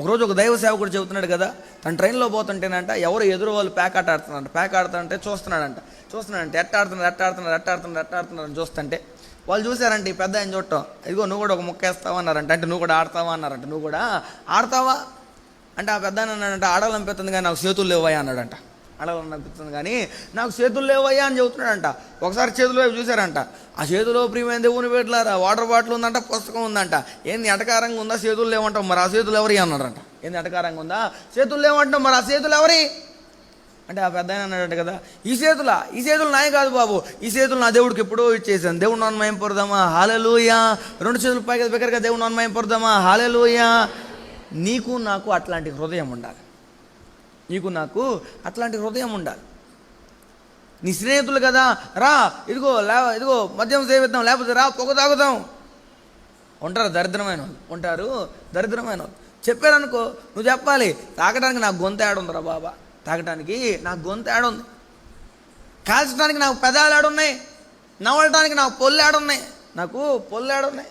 ఒకరోజు ఒక దైవ సేవకుడు చెబుతున్నాడు కదా తన ట్రైన్లో పోతుంటేనంట ఎవరు ఎదురు వాళ్ళు ప్యాక్ ఆట ఆడుతున్నారంట. ప్యాక్ ఆడుతుంటే చూస్తున్నాడంట. చూస్తున్నాడంటే ఎట్ట ఆడుతున్నారు ఎట్ట ఆడుతున్నారు ఎట్ట ఆడుతున్నారు ఎట్ట ఆడుతున్నారు అని చూస్తుంటే వాళ్ళు చూసారంటే ఈ పెద్ద ఆయన చూడటం ఇదిగో నువ్వు కూడా ఒక ముక్క వేస్తావా? అన్నారంట. అంటే నువ్వు కూడా ఆడతావా? అన్నారంట. నువ్వు కూడా ఆడతావా? అంటే ఆ పెద్ద అన్నాడంట ఆడాలనిపిస్తుంది కానీ నాకు చేతులు లేవయ్యా అన్నాడంట. అనిపిస్తుంది కానీ నాకు చేతులు లేవయ్యా అని చెబుతున్నాడంట. ఒకసారి చేతులు వైపు చూశారంట. ఆ చేతిలో ప్రియమైన దేవుని పెట్టలారా వాటర్ బాటిల్ ఉందంట పుస్తకం ఉందంట. ఏంది ఎటకారంగా ఉందా? చేతులు లేవంటాం మరి ఆ చేతులు ఎవరి అన్నాడంట ఏంది ఎటకారంగా ఉందా? చేతులు లేవంటాం మరి ఆ చేతులు ఎవరి? అంటే ఆ పెద్ద అన్నాడంట కదా ఈ చేతుల? ఈ చేతులు నాయ కాదు బాబు. ఈ చేతులు నా దేవుడికి ఎప్పుడో ఇచ్చేసాను దేవుడు నన్మయం పొరుదామా హాలెలూయా. రెండు చేతులు పైగా దగ్గరగా దేవుడు నన్మయం పొరుదామా హాలెలూయా. నీకు నాకు అట్లాంటి హృదయం ఉండాలి. నీకు నాకు అట్లాంటి హృదయం ఉండాలి. నీ స్నేహితులు కదా రా ఇదిగో లే ఇదిగో మద్యం సేవిద్దాం లేకపోతే రా పొగ తాగుదాం. ఉంటారు దరిద్రమైన వాళ్ళు. ఉంటారు దరిద్రమైన వాళ్ళు. చెప్పారనుకో నువ్వు చెప్పాలి తాగడానికి నాకు గొంత ఏడుందిరా బాబా. తాగడానికి నాకు గొంత ఏడుంది. కాల్చడానికి నాకు పెదాలు ఏడున్నాయి. నవ్వడానికి నాకు పొల్లు ఏడున్నాయి. నాకు పొల్లు ఏడున్నాయి.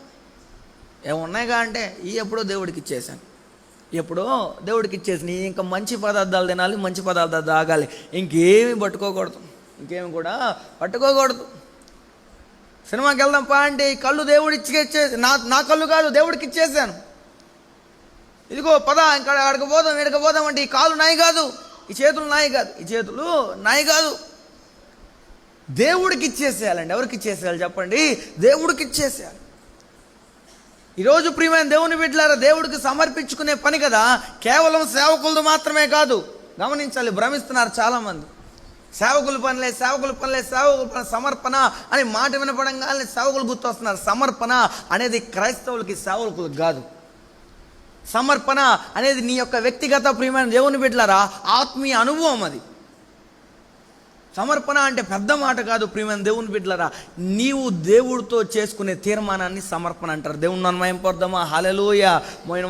ఏమున్నాయిగా అంటే ఈ ఎప్పుడో దేవుడికి ఇచ్చేసాను ఎప్పుడో దేవుడికి ఇచ్చేసి ఇంకా మంచి పదార్థాలు తినాలి మంచి పదార్థాలు తాగాలి. ఇంకేమి పట్టుకోకూడదు. ఇంకేమి కూడా పట్టుకోకూడదు. సినిమాకి వెళ్దాం పా అంటే ఈ కళ్ళు దేవుడి ఇచ్చేసి నా నా కళ్ళు కాదు దేవుడికి ఇచ్చేసాను ఇదిగో పద ఇంకా అక్కడికి పోదాం ఇక్కడికి పోదాం అంటే ఈ కాలు నాయి కాదు ఈ చేతులు నాయి కాదు ఈ చేతులు నాయి కాదు. దేవుడికి ఇచ్చేసేయాలండి ఎవరికి ఇచ్చేసేయాలి చెప్పండి? దేవుడికి ఇచ్చేసేయాలి ఈరోజు ప్రియమైన దేవుని బిడ్డలారా దేవుడికి సమర్పించుకునే పని కదా కేవలం సేవకులది మాత్రమే కాదు. గమనించాలి భ్రమిస్తున్నారు చాలామంది. సేవకుల పనిలే సేవకుల పనిలే సేవకుల పని సమర్పణ అని మాట వినపడంగానే సేవకులు గుర్తొస్తున్నారు. సమర్పణ అనేది క్రైస్తవులకి సేవకులకు కాదు. సమర్పణ అనేది నీ యొక్క వ్యక్తిగత ప్రియమైన దేవుని బిడ్డలారా ఆత్మీయ అనుభవం అది. సమర్పణ అంటే పెద్ద మాట కాదు ప్రియమైన దేవుని బిడ్డలరా. నీవు దేవుడితో చేసుకునే తీర్మానాన్ని సమర్పణ అంటారు. దేవుని నన్మయం పొద్దామా హలలోయ మోయిన